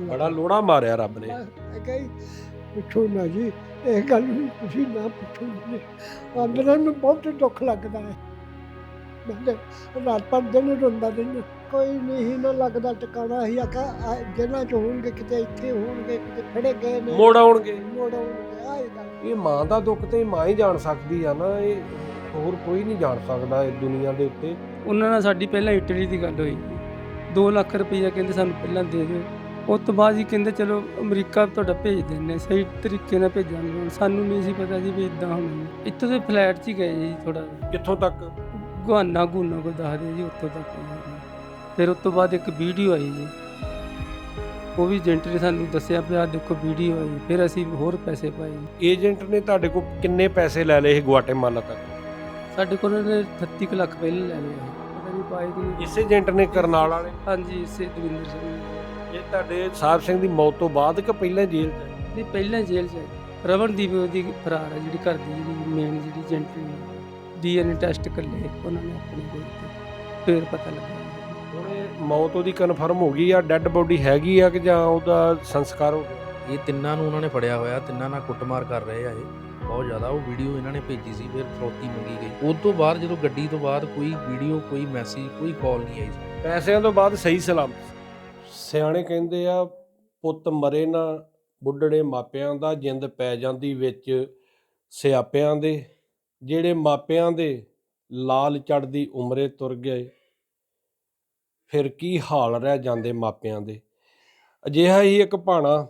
ਬੜਾ ਲੋੜਾ ਮਾਰਿਆ ਰੱਬ ਨੇ। ਮੈਂ ਕਹੀ ਪੁੱਛੋ ਨਾ ਜੀ ਇਹ ਗੱਲ ਨੂੰ ਤੁਸੀਂ ਨਾ ਪੁੱਛੋ ਜੀ। ਅੰਦਰਾਂ ਨੂੰ ਬਹੁਤ ਦੁੱਖ ਲੱਗਦਾ ਹੈ। ਮੈਂ ਤੇ ਰਾਤ ਪਰ ਦਿਨ ਰੋਂਦਾ ਦਿਨ ਕੋਈ ਨਹੀਂ ਨਾ ਲੱਗਦਾ ਟਿਕਾਣਾ ਹੀ। ਆਖਾ ਆ ਜਿਹਨਾਂ ਚ ਹੋਣਗੇ ਕਿਤੇ ਇੱਥੇ ਹੋਣਗੇ ਕਿਤੇ ਫੜੇ ਗਏ ਨੇ। ਮੋੜ ਆਉਣਗੇ। ਮੋੜ ਆਉਣਗੇ ਆਹ ਇਹ ਗੱਲ। ਇਹ ਮਾਂ ਦਾ ਦੁੱਖ ਤੇ ਮਾਂ ਹੀ ਜਾਣ ਸਕਦੀ ਆ ਨਾ। ਇਹ ਹੋਰ ਕੋਈ ਨਹੀਂ ਜਾਣ ਸਕਦਾ ਇਸ ਦੁਨੀਆ ਦੇ ਉੱਤੇ। ਉਹਨਾਂ ਨਾਲ ਸਾਡੀ ਪਹਿਲਾਂ ਇਟਲੀ ਦੀ ਗੱਲ ਹੋਈ। 2 ਲੱਖ ਰੁਪਈਆ ਕਹਿੰਦੇ ਸਾਨੂੰ ਪਹਿਲਾਂ ਦੇ ਦਿਓ। ਉਸ ਤੋਂ ਬਾਅਦ ਜੀ ਕਹਿੰਦੇ ਚਲੋ ਅਮਰੀਕਾ ਤੁਹਾਡਾ ਭੇਜ ਦਿੰਦੇ ਸਹੀ ਤਰੀਕੇ ਨਾਲ ਭੇਜਾਂਗੇ ਸਾਨੂੰ ਨਹੀਂ ਸੀ ਪਤਾ ਜੀ ਵੀ ਇਦਾਂ ਹੋਣਾ ਇੱਥੋਂ ਦੇ ਫਲੈਟ 'ਚ ਹੀ ਗਏ ਜੀ ਥੋੜਾ ਕਿੱਥੋਂ ਤੱਕ? ਗੁਹਾਨਾ ਗੁਨਾ ਕੋ ਦੱਸਦੇ ਜੀ ਉੱਥੋਂ ਤੱਕ। ਫਿਰ ਉਸ ਤੋਂ ਬਾਅਦ ਇੱਕ ਵੀਡੀਓ ਆਈ ਜੀ। ਉਹ ਵੀ ਏਜੰਟ ਨੇ ਸਾਨੂੰ ਦੱਸਿਆ ਵੀ ਆਹ ਦੇਖੋ ਵੀਡੀਓ ਆਈ। ਫਿਰ ਅਸੀਂ ਹੋਰ ਪੈਸੇ ਪਾਏ। ਏਜੰਟ ਨੇ ਤੁਹਾਡੇ ਕੋਲ ਕਿੰਨੇ ਪੈਸੇ ਲੈ ਲਏ ਇਹ ਗੁਆਟੇਮਾਲਾ ਤੱਕ? ਸਾਡੇ ਕੋਲ ਉਹਨੇ 38 ਕੁ ਲੱਖ ਪਹਿਲੇ ਲੈ ਸੀ। ਪਤਾ ਨਹੀਂ ਪਾਏ ਕਿ ਨਹੀਂ। ਇਸੇ ਏਜੰਟ ਨੇ ਕਰਨਾਲ ਵਾਲੇ? ਹਾਂਜੀ ਇਸੇ ਦਵਿੰਦਰ ਸਿੰਘ। ਇਹ ਤੁਹਾਡੇ ਸਾਹਿਬ ਸਿੰਘ ਦੀ ਮੌਤ ਤੋਂ ਬਾਅਦ ਕਿ ਪਹਿਲਾਂ ਜੇਲ੍ਹ 'ਚ? ਹੈ? ਨਹੀਂ ਪਹਿਲਾਂ ਜੇਲ੍ਹ 'ਚ। ਹੈ। ਉਹਦੀ ਫਰਾਰ ਹੈ ਜਿਹੜੀ ਘਰ ਦੀ ਜਿਹੜੀ ਮੇਨ ਜਿਹੜੀ ਏਜੰਟ ਡੀਐਨਏ ਟੈਸਟ ਕਰ ਲਏ ਉਹਨਾਂ ਨੇ ਆਪਣੇ ਕੋਲ ਤੇ ਫਿਰ ਪਤਾ ਲੱਗਾ। ਹੁਣ ਇਹ ਮੌਤ ਉਹਦੀ ਕਨਫਰਮ ਹੋ ਗਈ ਆ ਡੈੱਡ ਬੋਡੀ ਹੈਗੀ ਆ ਕਿ ਜਾਂ ਉਹਦਾ ਸੰਸਕਾਰ ਹੋ ਗਿਆ? ਇਹ ਤਿੰਨਾਂ ਨੂੰ ਉਹਨਾਂ ਨੇ ਫੜਿਆ ਹੋਇਆ ਤਿੰਨਾਂ ਨਾਲ ਕੁੱਟਮਾਰ ਕਰ ਰਹੇ ਆ ਇਹ। ਬਹੁਤ ਜ਼ਿਆਦਾ ਉਹ ਵੀਡੀਓ ਇਹਨਾਂ ਨੇ ਭੇਜੀ ਸੀ ਫਿਰ ਫਰੋਤੀ ਮੰਗੀ ਗਈ। ਉਸ ਤੋਂ ਬਾਅਦ ਜਦੋਂ ਗੱਡੀ ਤੋਂ ਬਾਅਦ ਕੋਈ ਵੀਡੀਓ ਕੋਈ ਮੈਸੇਜ ਕੋਈ ਕਾਲ ਨਹੀਂ ਆਈ ਸੀ। ਪੈਸਿਆਂ ਤੋਂ ਬਾਅਦ ਸਹੀ ਸਲਾਮਤ ਸਿਆਣੇ ਕਹਿੰਦੇ ਆ, ਪੁੱਤ ਮਰੇ ਨਾ, ਬੁੱਢੜੇ ਮਾਪਿਆਂ ਦਾ, ਜਿੰਦ ਪੈ ਜਾਂਦੀ ਵਿੱਚ ਸਿਆਪਿਆਂ ਦੇ। ਜਿਹੜੇ ਮਾਪਿਆਂ ਦੇ ਲਾਲ ਚੜਦੀ ਉਮਰੇ ਤੁਰ ਗਏ, ਫਿਰ ਕੀ ਹਾਲ ਰਹਿ ਜਾਂਦੇ ਮਾਪਿਆਂ ਦੇ? ਅਜਿਹਾ ਹੀ ਇੱਕ ਭਾਣਾ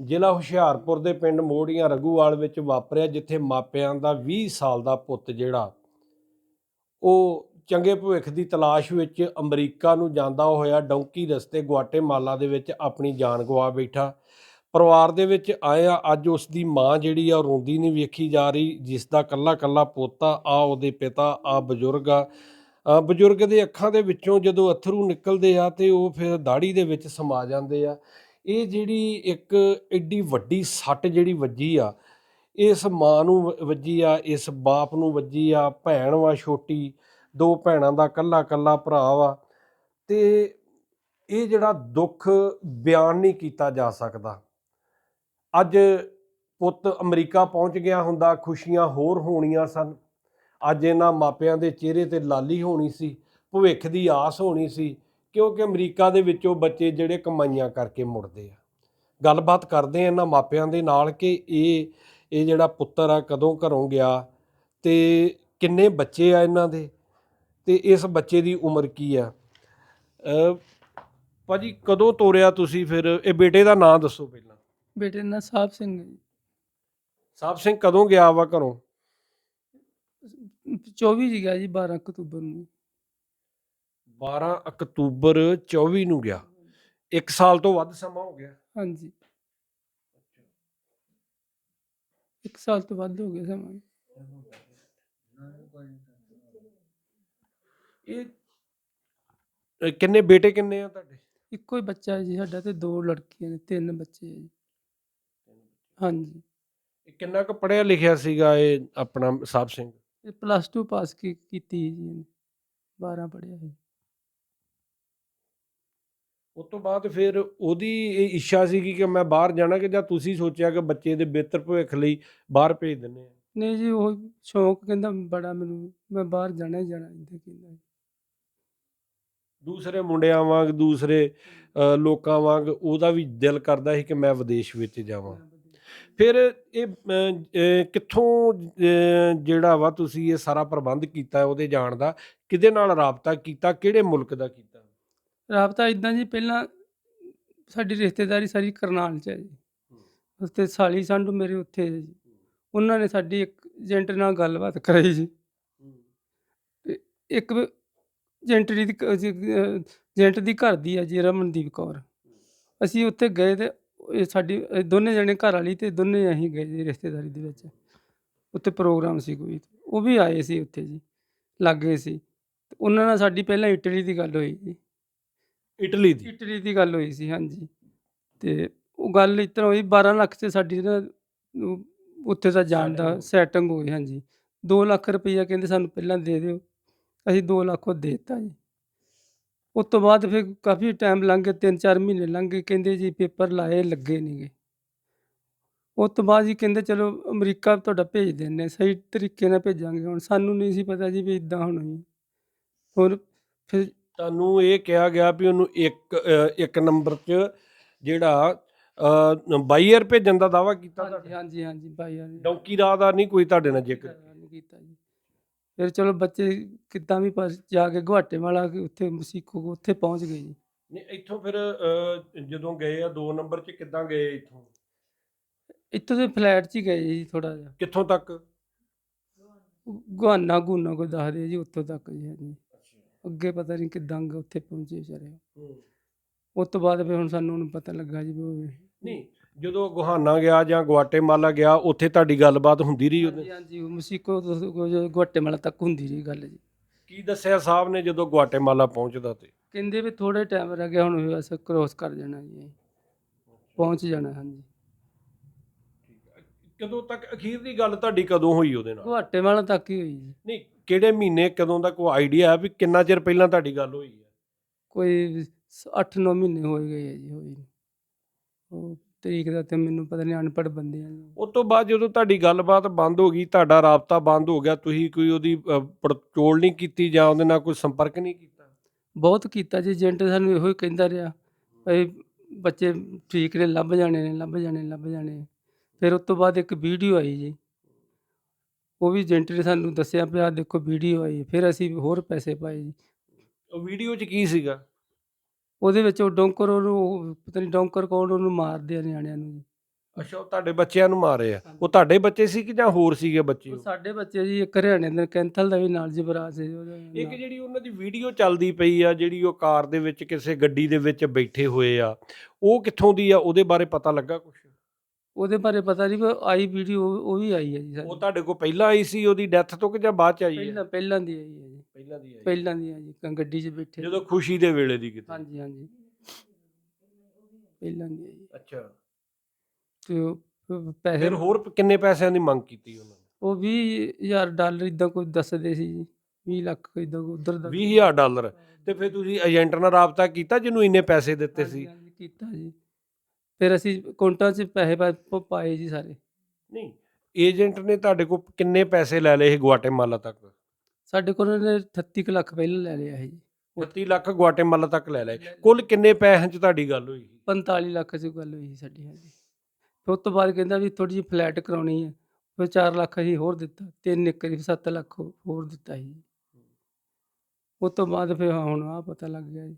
ਜ਼ਿਲ੍ਹਾ ਹੁਸ਼ਿਆਰਪੁਰ ਦੇ ਪਿੰਡ ਮੋੜੀਆਂ ਰਘੂਵਾਲ ਵਿੱਚ ਵਾਪਰਿਆ, ਜਿੱਥੇ ਮਾਪਿਆਂ ਦਾ 20 ਸਾਲ ਦਾ ਪੁੱਤ ਜਿਹੜਾ, ਉਹ ਚੰਗੇ ਭਵਿੱਖ ਦੀ ਤਲਾਸ਼ ਵਿੱਚ ਅਮਰੀਕਾ ਨੂੰ ਜਾਂਦਾ ਹੋਇਆ ਡੌਂਕੀ ਰਸਤੇ ਗੁਆਟੇਮਾਲਾ ਦੇ ਵਿੱਚ ਆਪਣੀ ਜਾਨ ਗਵਾ ਬੈਠਾ। ਪਰਿਵਾਰ ਦੇ ਵਿੱਚ ਆਇਆ ਅੱਜ ਉਸ ਦੀ ਮਾਂ ਜਿਹੜੀ ਆ, ਉਹ ਰੋਂਦੀ ਨਹੀਂ ਵੇਖੀ ਜਾ ਰਹੀ ਜਿਸ ਦਾ ਕੱਲਾ ਕੱਲਾ ਪੋਤਾ, ਆ ਉਹਦੇ ਪਿਤਾ, ਆ ਬਜ਼ੁਰਗ ਆ। ਬਜ਼ੁਰਗ ਦੇ ਅੱਖਾਂ ਦੇ ਵਿੱਚੋਂ ਜਦੋਂ ਅਥਰੂ ਨਿਕਲਦੇ ਆ ਤੇ ਉਹ ਫਿਰ ਦਾੜੀ ਦੇ ਵਿੱਚ ਸਮਾ ਜਾਂਦੇ ਆ। ਇਹ ਜਿਹੜੀ ਇੱਕ ਐਡੀ ਵੱਡੀ ਸੱਟ ਜਿਹੜੀ ਵੱਜੀ ਆ, ਇਸ ਮਾਂ ਨੂੰ ਵ- ਵੱਜੀ ਆ, ਇਸ ਬਾਪ ਨੂੰ ਵੱਜੀ ਆ, ਭੈਣ ਵਾ ਛੋਟੀ ਦੋ ਭੈਣਾਂ ਦਾ ਕੱਲਾ ਕੱਲਾ ਭਰਾ ਵਾ, ਤੇ ਇਹ ਜਿਹੜਾ ਦੁੱਖ ਬਿਆਨ ਨਹੀਂ ਕੀਤਾ ਜਾ ਸਕਦਾ। ਅੱਜ ਪੁੱਤ ਅਮਰੀਕਾ ਪਹੁੰਚ ਗਿਆ ਹੁੰਦਾ, ਖੁਸ਼ੀਆਂ ਹੋਰ ਹੋਣੀਆਂ ਸਨ। ਅੱਜ ਇਹਨਾਂ ਮਾਪਿਆਂ ਦੇ ਚਿਹਰੇ ਤੇ ਲਾਲੀ ਹੋਣੀ ਸੀ, ਭਵਿੱਖ ਦੀ ਆਸ ਹੋਣੀ ਸੀ, ਕਿਉਂਕਿ ਅਮਰੀਕਾ ਦੇ ਵਿੱਚੋਂ ਬੱਚੇ ਜਿਹੜੇ ਕਮਾਈਆਂ ਕਰਕੇ ਮੁੜਦੇ ਆ। ਗੱਲਬਾਤ ਕਰਦੇ ਆ ਇਹਨਾਂ ਮਾਪਿਆਂ ਦੇ ਨਾਲ ਕਿ ਇਹ ਇਹ ਜਿਹੜਾ ਪੁੱਤਰ ਆ ਕਦੋਂ ਘਰੋਂ ਗਿਆ ਤੇ ਕਿੰਨੇ ਬੱਚੇ ਆ ਇਹਨਾਂ ਦੇ। ਤੇ ਇਸ ਬੱਚੇ ਦੀ ਉਮਰ ਕੀ ਆ? ਭਾਜੀ ਕਦੋਂ ਤੋਰਿਆ ਤੁਸੀਂ ਫਿਰ? ਇਹ ਬੇਟੇ ਦਾ ਨਾਂ ਦੱਸੋ ਪਹਿਲਾਂ। ਬੇਟੇ ਦਾ ਸਾਹਿਬ ਸਿੰਘ ਹੈ ਜੀ। ਸਾਹਿਬ ਸਿੰਘ ਕਦੋਂ ਗਿਆ ਵਾ ਘਰੋਂ? 24 ਜੀ ਗਿਆ ਜੀ 12 ਅਕਤੂਬਰ ਨੂੰ। 12 ਅਕਤੂਬਰ 24 ਨੂੰ ਗਿਆ। 1 ਸਾਲ ਤੋਂ ਵੱਧ ਸਮਾਂ ਹੋ ਗਿਆ। ਹਾਂਜੀ। ਇੱਕ ਸਾਲ ਤੋਂ ਵੱਧ ਹੋ ਗਿਆ ਸਮਾਂ। ਇਹ ਕਿੰਨੇ ਬੇਟੇ ਕਿੰਨੇ ਆ ਤੁਹਾਡੇ? ਇੱਕੋ ਹੀ ਬੱਚਾ ਹੈ ਜੀ ਸਾਡਾ ਤੇ ਦੋ ਲੜਕੀਆਂ ਨੇ ਤਿੰਨ ਬੱਚੇ ਹੈ ਜੀ। ਹਾਂਜੀ। ਇਹ ਕਿੰਨਾ ਕੁ ਪੜਿਆ ਲਿਖਿਆ ਸੀਗਾ ਇਹ ਆਪਣਾ ਸਾਹਿਬ ਸਿੰਘ? ਇਹ ਪਲੱਸ 2 ਪਾਸ ਕੀ ਕੀਤੀ ਜੀ ਇਹਨੇ 12 ਪੜਿਆ ਹੈ ਉਸ ਤੋਂ ਬਾਅਦ ਫਿਰ ਉਹਦੀ ਇਹ ਇੱਛਾ ਸੀਗੀ ਕਿ ਮੈਂ ਬਾਹਰ ਜਾਣਾ ਕਿ ਜਾਂ ਤੁਸੀਂ ਸੋਚਿਆ ਕਿ ਬੱਚੇ ਦੇ ਬਿਹਤਰ ਭਵਿੱਖ ਲਈ ਬਾਹਰ ਭੇਜ ਦਿੰਨੇ ਆ? ਨਹੀਂ ਜੀ ਉਹ ਸ਼ੌਂਕ ਕਹਿੰਦਾ ਬੜਾ ਮੈਨੂੰ ਮੈਂ ਬਾਹਰ ਜਾਣਾ ਹੀ ਜਾਣਾ ਇੰਦੇ ਕਹਿੰਦਾ ਜੀ। ਦੂਸਰੇ ਮੁੰਡਿਆਂ ਵਾਂਗ ਦੂਸਰੇ ਲੋਕਾਂ ਵਾਂਗ ਉਹਦਾ ਵੀ ਦਿਲ ਕਰਦਾ ਸੀ ਕਿ ਮੈਂ ਵਿਦੇਸ਼ ਵਿੱਚ ਜਾਵਾਂ। ਫਿਰ ਇਹ ਕਿੱਥੋਂ ਜਿਹੜਾ ਵਾ ਤੁਸੀਂ ਇਹ ਸਾਰਾ ਪ੍ਰਬੰਧ ਕੀਤਾ ਉਹਦੇ ਜਾਣ ਦਾ ਕਿਹਦੇ ਨਾਲ ਰਾਬਤਾ ਕੀਤਾ ਕਿਹੜੇ ਮੁਲਕ ਦਾ ਕੀਤਾ? ਰਾਬਤਾ ਇਦਾਂ ਜੀ ਪਹਿਲਾਂ ਸਾਡੀ ਰਿਸ਼ਤੇਦਾਰੀ ਸਾਰੀ ਕਰਨਾਲ ਚ ਹੈ ਜੀ। ਉੱਥੇ ਸਾਲੀ ਸੰਧੂ ਮੇਰੇ ਉੱਥੇ ਜੀ। ਉਹਨਾਂ ਨੇ ਸਾਡੀ ਇੱਕ ਏਜੰਟ ਨਾਲ ਗੱਲਬਾਤ ਕਰਾਈ ਜੀ। ਤੇ ਇੱਕ ਏਜੰਟ ਦੀ ਏਜੰਟ ਦੀ ਘਰ ਦੀ ਹੈ ਜੀ ਰਮਨਦੀਪ ਕੌਰ। ਅਸੀਂ ਉੱਥੇ ਗਏ ਤੇ ਇਹ ਸਾਡੀ ਇਹ ਦੋਨੇ ਜਣੇ ਘਰ ਵਾਲੀ ਤੇ ਦੋਨੇ ਅਸੀਂ ਗਏ ਜੀ ਰਿਸ਼ਤੇਦਾਰੀ ਦੇ ਵਿੱਚ। ਉੱਥੇ ਪ੍ਰੋਗਰਾਮ ਸੀ ਕੋਈ ਉਹ ਵੀ ਆਏ ਸੀ ਉੱਥੇ ਜੀ ਲੱਗੇ ਸੀ। ਤੇ ਉਹਨਾਂ ਨਾਲ ਸਾਡੀ ਪਹਿਲਾਂ ਇਟਲੀ ਦੀ ਗੱਲ ਹੋਈ ਜੀ। ਇਟਲੀ ਦੀ? ਇਟਲੀ ਦੀ ਗੱਲ ਹੋਈ ਸੀ ਹਾਂਜੀ। ਤੇ ਉਹ ਗੱਲ ਇਸ ਤਰ੍ਹਾਂ ਹੋਈ 12 ਲੱਖ ਤੇ ਸਾਡੀ ਨਾ ਉਹ ਉੱਥੇ ਦਾ ਜਾਣ ਦਾ। ਸੈਟਿੰਗ ਹੋਈ ਹਾਂਜੀ। 2 ਲੱਖ ਰੁਪਈਆ ਕਹਿੰਦੇ ਸਾਨੂੰ ਪਹਿਲਾਂ ਦੇ ਦਿਓ। ਅਸੀਂ 2 ਲੱਖ ਉਹ ਦੇ ਦਿੱਤਾ ਜੀ। ਉਸ ਤੋਂ ਬਾਅਦ ਫਿਰ ਕਾਫੀ ਟਾਈਮ ਲੰਘ ਗਿਆ 3-4 ਮਹੀਨੇ ਲੰਘ ਗਏ। ਕਹਿੰਦੇ ਜੀ ਪੇਪਰ ਲਾਏ ਲੱਗੇ ਨਹੀਂਗੇ ਉਸ ਤੋਂ ਬਾਅਦ ਜੀ ਕਹਿੰਦੇ ਚਲੋ ਅਮਰੀਕਾ ਤੁਹਾਡਾ ਭੇਜ ਦਿੰਦੇ ਸਹੀ ਤਰੀਕੇ ਨਾਲ ਭੇਜਾਂਗੇ। ਹੁਣ ਸਾਨੂੰ ਨਹੀਂ ਸੀ ਪਤਾ ਜੀ ਵੀ ਇਦਾਂ ਹੋਣਾ ਜੀ। ਹੋਰ ਫਿਰ ਤੁਹਾਨੂੰ ਇਹ ਕਿਹਾ ਗਿਆ ਵੀ ਉਹਨੂੰ ਇੱਕ ਇੱਕ ਨੰਬਰ 'ਚ ਜਿਹੜਾ ਬਾਈਅਰ ਭੇਜਣ ਦਾ ਦਾਵਾ ਕੀਤਾ ਹਾਂਜੀ ਹਾਂਜੀ ਹਾਂਜੀ ਭਾਈ ਹਾਂਜੀ ਡੌਂਕੀ ਰਾਹ ਦਾ ਨਹੀਂ ਕੋਈ ਤੁਹਾਡੇ ਨਾਲ ਜ਼ਿਕਰ? ਨਹੀਂ ਕੀਤਾ ਜੀ। ਫਿਰ ਚਲੋ ਬੱਚੇ ਕਿੱਦਾਂ ਵੀ ਪਰ ਜਾ ਕੇ ਗੁਹਾਟੇਵਾਲਾ ਉੱਥੇ ਮਸੀਕੋ ਉੱਥੇ ਪਹੁੰਚ ਗਏ ਜੀ। ਨਹੀਂ ਇੱਥੋਂ ਫਿਰ ਜਦੋਂ ਗਏ ਆ 2 ਨੰਬਰ 'ਚ ਕਿੱਦਾਂ ਗਏ ਇੱਥੋਂ? ਇੱਥੋਂ ਦੇ ਫਲੈਟ 'ਚ ਹੀ ਗਏ ਜੀ ਥੋੜਾ ਜਿਹਾ। ਕਿੱਥੋਂ ਤੱਕ? ਗੁਹਾਨਾ ਗੁਨਾ ਕੋਈ ਦੱਸਦੇ ਜੀ ਉੱਥੋਂ ਤੱਕ ਜੀ ਹਾਂਜੀ। ਅੱਗੇ ਪਤਾ ਨਹੀਂ ਕਿੱਦਾਂ ਗ- ਉੱਥੇ ਪਹੁੰਚੇ ਵਿਚਾਰੇ। ਹੂੰ। ਉਸ ਤੋਂ ਬਾਅਦ ਫਿਰ ਹੁਣ ਸਾਨੂੰ ਹੁਣ ਪਤਾ ਲੱਗਾ ਜੀ ਵੀ ਉਹ- ਨਹੀਂ ਜਦੋਂ ਗੁਹਾਨਾ ਗਿਆ ਜਾਂ ਗੁਆਟੇਮਾਲਾ ਗਿਆ ਉੱਥੇ ਤੁਹਾਡੀ ਗੱਲਬਾਤ ਹੁੰਦੀ ਰਹੀ ਉਹਦੇ? ਹਾਂਜੀ ਹਾਂਜੀ ਮਸੀਕੋ ਗੁਹਾਟੇਵਾਲਾ ਤੱਕ ਹੁੰਦੀ ਜੀ ਗੱਲ ਜੀ। ਕੀ ਦੱਸਿਆ ਸਾਹਿਬ ਨੇ ਜਦੋਂ ਗੁਆਟੇਮਾਲਾ ਪਹੁੰਚਦਾ ਤੇ? ਕਹਿੰਦੇ ਵੀ ਥੋੜੇ ਟਾਈਮ ਰਹਿ ਗਿਆ ਹੁਣ ਬਸ ਕ੍ਰੋਸ ਕਰ ਜਾਣਾ ਜੀ ਪਹੁੰਚ ਜਾਣਾ ਹਾਂਜੀ। ਕਦੋਂ ਤੱਕ ਅਖੀਰ ਦੀ ਗੱਲ ਤੁਹਾਡੀ ਕਦੋਂ ਹੋਈ ਉਹਦੇ ਨਾਲ? ਗੁਹਾਟੇਵਾਲਾ ਤੱਕ ਹੀ ਹੋਈ ਜੀ। ਨਹੀਂ ਕਿਹੜੇ ਮਹੀਨੇ ਕਦੋਂ ਦਾ ਕੋਈ ਆਈਡੀਆ ਹੈ ਵੀ ਕਿੰਨਾ ਚਿਰ ਪਹਿਲਾਂ ਤੁਹਾਡੀ ਗੱਲ ਹੋਈ ਹੈ? ਕੋਈ 8-9 ਮਹੀਨੇ ਹੋ ਹੀ ਗਏ ਆ ਜੀ ਹੋਈ ਨੂੰ। ਤਰੀਕ ਦਾ ਤੇ ਮੈਨੂੰ ਪਤਾ ਨਹੀਂ ਅਨਪੜ੍ਹ ਬੰਦੇ ਆ। ਉਸ ਤੋਂ ਬਾਅਦ ਜਦੋਂ ਤੁਹਾਡੀ ਗੱਲਬਾਤ ਬੰਦ ਹੋ ਗਈ ਤੁਹਾਡਾ ਰਾਬਤਾ ਬੰਦ ਹੋ ਗਿਆ ਤੁਸੀਂ ਕੋਈ ਉਹਦੀ ਅ, ਪੜਚੋਲ ਨਹੀਂ ਕੀਤੀ ਜਾਂ ਉਹਦੇ ਨਾਲ ਕੋਈ ਸੰਪਰਕ ਨਹੀਂ ਕੀਤਾ? ਬਹੁਤ ਕੀਤਾ ਜੀ ਏਜੰਟ ਸਾਨੂੰ ਇਹੋ ਹੀ ਕਹਿੰਦਾ ਰਿਹਾ ਭਈ ਬੱਚੇ ਠੀਕ ਨੇ ਲੱਭ ਜਾਣੇ ਨੇ ਲੱਭ ਜਾਣੇ ਲੱਭ ਜਾਣੇ। ਫਿਰ ਉਸ ਤੋਂ ਬਾਅਦ ਇੱਕ ਵੀਡੀਓ ਆਈ ਜੀ। ਉਹ ਵੀ ਏਜੰਟ ਨੇ ਸਾਨੂੰ ਦੱਸਿਆ ਵੀ ਆਹ ਦੇਖੋ ਵੀਡੀਓ ਆਈ ਫਿਰ ਅਸੀਂ ਹੋਰ ਪੈਸੇ ਪਾਏ ਜੀ। ਉਹ ਵੀਡੀਓ 'ਚ ਕੀ ਸੀਗਾ? ਉਹਦੇ ਵਿੱਚ ਉਹ ਡੋਂਕਰ ਉਹਨੂੰ ਉਹ ਪਤਾ ਨਹੀਂ ਡੋਂਕਰ ਕੌਣ ਉਹਨੂੰ ਮਾਰਦੇ ਆ ਨਿਆਣਿਆਂ ਨੂੰ ਜੀ। ਅੱਛਾ ਉਹ ਤੁਹਾਡੇ ਬੱਚਿਆਂ ਨੂੰ ਮਾਰੇ ਆ? ਉਹ ਤੁਹਾਡੇ ਬੱਚੇ ਸੀ ਕਿ ਜਾਂ ਹੋਰ ਸੀਗੇ ਬੱਚੇ ਉਹ ਉਹ? ਸਾਡੇ ਬੱਚੇ ਜੀ ਇੱਕ ਹਰਿਆਣੇ ਦੇ ਕੈਂਥਲ ਦਾ ਵੀ ਨਾਲ ਜਬਰਾਜ ਸੀ ਉਹਦਾ ਇੱਕ ਨਾਲ। ਜਿਹੜੀ ਉਹਨਾਂ ਦੀ ਵੀਡੀਓ ਚੱਲਦੀ ਪਈ ਆ ਜਿਹੜੀ ਉਹ ਕਾਰ ਦੇ ਵਿੱਚ ਕਿਸੇ ਗੱਡੀ ਦੇ ਵਿੱਚ ਬੈਠੇ ਹੋਏ ਆ ਉਹ ਕਿੱਥੋਂ ਦੀ ਆ? ਉਹਦੇ ਬਾਰੇ ਪਤਾ ਲੱਗਾ ਕੁਝ ਉਹਦੇ ਬਾਰੇ ਪਤਾ ਨਹੀਂ ਪਰ ਆਈ ਵੀਡੀਓ ਉਹ ਵੀ ਆਈ ਹੈ ਜੀ ਉਹ ਸਾਡੀ। ਤੁਹਾਡੇ ਕੋਲ ਪਹਿਲਾਂ ਆਈ ਸੀ ਉਹਦੀ ਡੈਥ ਤੋਂ ਕਿ ਜਾਂ ਬਾਅਦ ਚ ਆਈ ਪਹਿਲਾਂ ਹੈ ਪਹਿਲਾਂ ਦੀ ਆਈ ਹੈ ਪਹਿਲਾਂ ਦੀ ਆਈ। ਪਹਿਲਾਂ ਦੀ ਆ ਜੀ ਕ- ਗੱਡੀ 'ਚ ਬੈਠੇ ਜਦੋਂ ਖੁਸ਼ੀ ਦੇ ਵੇਲੇ ਦੀ ਕਿਤੇ। ਹਾਂਜੀ ਹਾਂਜੀ। ਪਹਿਲਾਂ ਦੀ ਅੱਛਾ। ਤੇ ਉਹ ਪ- ਪੈਸੇ ਫਿਰ ਹੋਰ ਕਿੰਨੇ ਪੈਸਿਆਂ ਦੀ ਮੰਗ ਕੀਤੀ ਉਹਨਾਂ ਨੇ? ਉਹ 20000 ਡਾਲਰ ਇਦਾਂ ਕੋਈ ਦੱਸਦੇ ਸੀ ਜੀ 20 ਲੱਖ ਇਦਾਂ ਉਧਰ ਦਾ। 20000 ਡਾਲਰ। ਤੇ ਫਿਰ ਤੁਸੀਂ ਏਜੰਟ ਨਾਲ ਰਾਬਤਾ ਕੀਤਾ ਜਿਹਨੂੰ ਇੰਨੇ ਪੈਸੇ ਦਿੱਤੇ ਹਾਂਜੀ, ਸੀ? ਹਾਂਜੀ, ਕੀਤਾ ਜੀ। ਫਿਰ ਅਸੀਂ ਅਕਾਊਂਟਾਂ 'ਚ ਪੈਸੇ ਪਾ- ਪ- ਪਾਏ ਜੀ ਸਾਰੇ। ਨਹੀਂ ਏਜੰਟ ਨੇ ਤੁਹਾਡੇ ਕੋਲ ਕਿੰਨੇ ਪੈਸੇ ਲੈ ਲਏ ਇਹ ਗੁਆਟੇਮਾਲਾ ਤੱਕ? ਸਾਡੇ ਕੋਲ ਉਹਨੇ 38 ਕੁ ਲੱਖ ਪਹਿਲਾਂ ਲੈ ਲਿਆ ਸੀ 32 ਲੱਖ ਗੁਆਟੇਮਾਲਾ ਤੱਕ ਲੈ ਲਏ ਕੁੱਲ ਕਿੰਨੇ ਪੈਸਿਆਂ 'ਚ ਤੁਹਾਡੀ ਗੱਲ ਹੋਈ? 45 ਲੱਖ 'ਚ ਗੱਲ ਹੋਈ ਸੀ ਸਾਡੀ ਹਾਂਜੀ। ਫਿਰ ਉਸ ਤੋਂ ਬਾਅਦ ਕਹਿੰਦਾ ਵੀ ਥੋੜੀ ਜਿਹੀ ਫਲੈਟ ਕਰਾਉਣੀ ਹੈ ਫਿਰ 4 ਲੱਖ ਅਸੀਂ ਹੋਰ ਦਿੱਤਾ ਤਿੰਨ ਇੱਕ ਕਰੀਬ 7 ਲੱਖ ਹੋ- ਹੋਰ ਦਿੱਤਾ ਸੀ। ਉਸ ਤੋਂ ਬਾਅਦ ਫਿਰ ਹੁਣ ਆ ਪਤਾ ਲੱਗ ਗਿਆ ਜੀ।